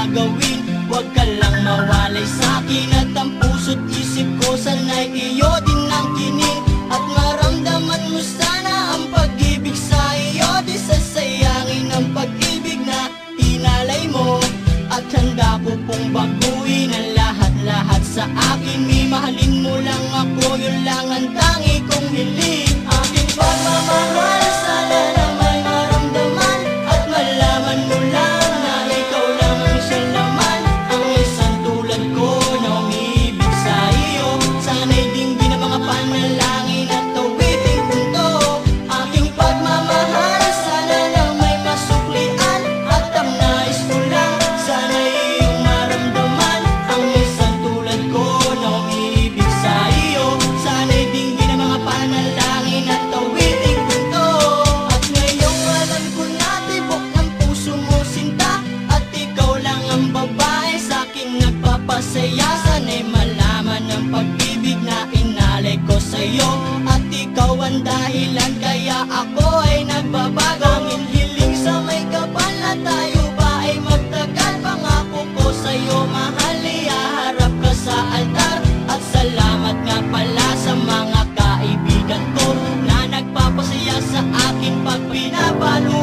gagawin? Huwag ka lang mawalay sa'kin At ang puso't isip ko sana'y iyo din ang kinig At maramdaman mo sana ang pag-ibig sa iyo Di sasayangin ang pag-ibig na inalay mo. At handa ko pong baguhin ang lahat-lahat sa akin. Mimahalin mo lang ako, yun lang ang tangi kong hiling Aking pagmamahal sa lalaki Ikaw ang dahilan kaya ako ay nagbabago Ang hiling sa may kapal na tayo pa ay magtagal? Pangako ko sa'yo mahal, iaharap ka sa altar. At salamat nga pala sa mga kaibigan ko Na nagpapasaya sa akin pag pinapalo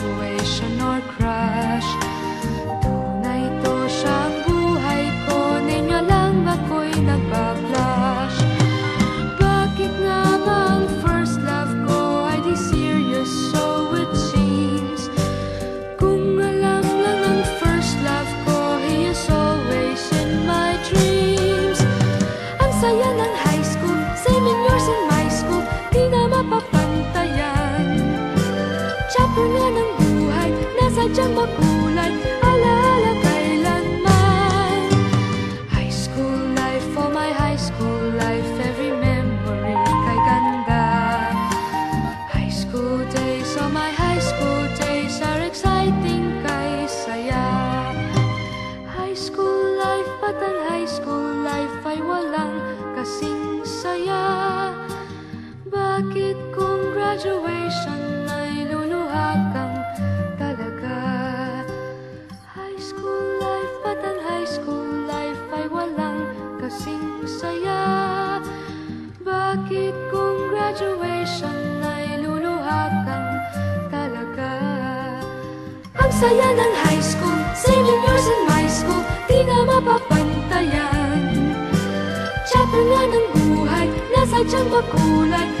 situation. Bakit kung graduation ay luluha kang talaga? High school life ba't ang high school life ay walang kasing saya. Bakit kung graduation ay luluha kang talaga? Ang saya ng high school, seven years in my school Di na mapapantayan. Chapter nga ng buhay, nasa tiyan makulay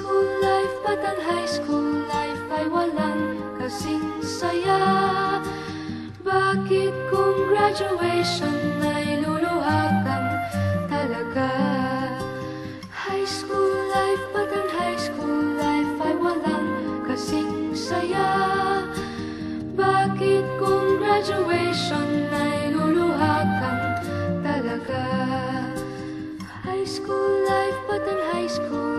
school life, ba't ang high school life ay walang kasing saya? Bakit kung graduation ay luluha kang talaga? High school life, ba't ang high school life ay walang kasing saya? Bakit kung graduation ay luluha kang talaga? High school life, ba't ang high school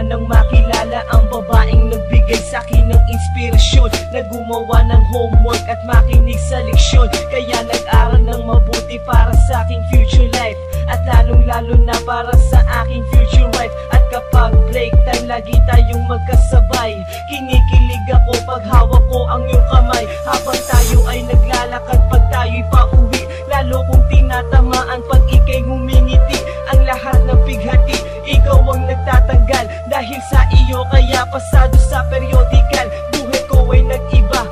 Na nang makilala ang babaeng nagbigay sa akin ng inspirasyon Na gumawa ng homework at makinig sa leksyon. Kaya nag-aral ng mabuti para sa aking future life. At lalong lalo na para sa aking future wife. At kapag break time lagi tayong magkasabay. Kinikilig ako pag hawak ko ang iyong kamay. Habang tayo ay naglalakad pag tayo'y pauwi Lalo kong tinatamaan. Pag ikay ngumingiti Ang lahat ng pighati, ikaw ang nagtatanggal. Dahil sa iyo kaya pasado sa periodikal. Buhay ko ay nag-iba.